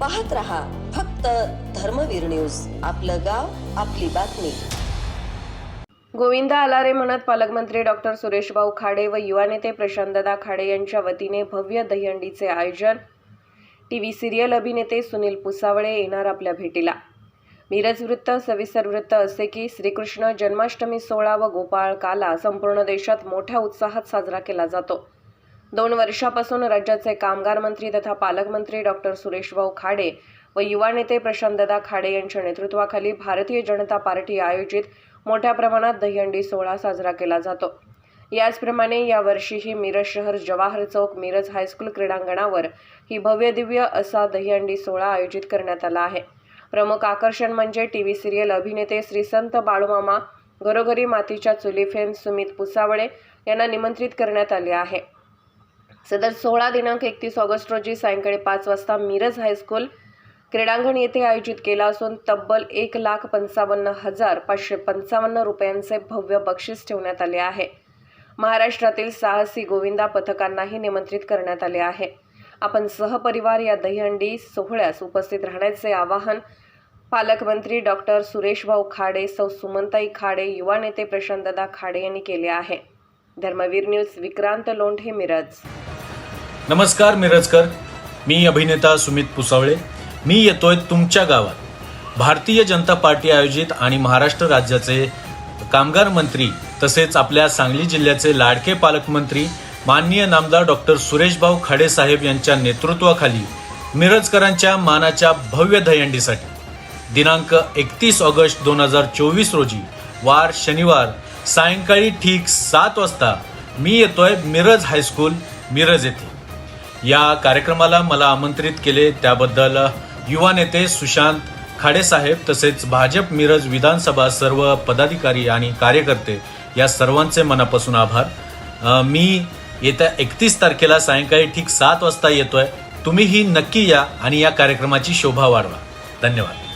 पाहत रहा फक्त धर्मवीर न्यूज. आपलं गाव आपली बातमी. गोविंदा आलारे म्हणत पालकमंत्री डॉक्टर सुरेशभाऊ खाडे व युवा नेते प्रशांतदा खाडे यांच्या वतीने भव्य दहीहंडीचे आयोजन. टी व्ही सिरियल अभिनेते सुनील पुसावळे येणार आपल्या भेटीला. मिरज वृत्त सविस्तर वृत्त असे की श्रीकृष्ण जन्माष्टमी सोहळा व गोपाळ काला संपूर्ण देशात मोठ्या उत्साहात साजरा केला जातो. दोन वर्षापासून राज्याचे कामगार मंत्री तथा पालकमंत्री डॉक्टर सुरेशभाऊ खाडे व युवा नेते प्रशांतदा खाडे यांच्या नेतृत्वाखाली भारतीय जनता पार्टी आयोजित मोठ्या प्रमाणात दहीहंडी सोहळा साजरा केला जातो. याचप्रमाणे यावर्षीही मिरज शहर जवाहर चौक मिरज हायस्कूल क्रीडांगणावर ही भव्य दिव्य असा दहीहंडी सोहळा आयोजित करण्यात आला आहे. प्रमुख आकर्षण म्हणजे टी व्ही सिरियल अभिनेते श्री संत बाळूमामा घरोघरी मातीच्या चुली फेम सुमित पुसावळे यांना निमंत्रित करण्यात आले आहे. सदर सोहळा दिनांक एकतीस ऑगस्ट रोजी सायंकाळी पाच वाजता मिरज हायस्कूल क्रीडांगण येथे आयोजित केला असून तब्बल एक लाख पंचावन्न हजार पाचशे पंचावन्न रुपयांचे भव्य बक्षीस ठेवण्यात आले आहे. महाराष्ट्रातील साहसी गोविंदा पथकांनाही निमंत्रित करण्यात आले आहे. आपण सहपरिवार या दहीहंडी सोहळ्यास उपस्थित राहण्याचे आवाहन पालकमंत्री डॉक्टर सुरेशभाऊ खाडे सौ सुमंताई खाडे युवा नेते प्रशांतदा खाडे यांनी केले आहे. धर्मवीर न्यूज विक्रांत लोंढे मिरज. नमस्कार मिरजकर. मी अभिनेता सुमित पुसावळे. मी येतोय तुमच्या गावात. भारतीय जनता पार्टी आयोजित आणि महाराष्ट्र राज्याचे कामगार मंत्री तसेच आपल्या सांगली जिल्ह्याचे लाडके पालकमंत्री माननीय नामदार डॉक्टर सुरेशभाऊ खाडेसाहेब यांच्या नेतृत्वाखाली मिरजकरांच्या मानाच्या भव्य दहंडीसाठी दिनांक एकतीस ऑगस्ट दोन हजार चोवीस रोजी वार शनिवार सायंकाळी ठीक सात वाजता मी येतोय मिरज हायस्कूल मिरज येथे. या कार्यक्रमाला मला आमंत्रित केले त्याबद्दल युवा नेते सुशांत खाडेसाहेब तसेच भाजप मिरज विधानसभा सर्व पदाधिकारी आणि कार्यकर्ते या सर्वांचे मनापासून आभार. मी येत्या एकतीस तारखेला सायंकाळी ठीक सात वाजता येतोय. तुम्हीही नक्की या आणि या कार्यक्रमाची शोभा वाढवा. धन्यवाद.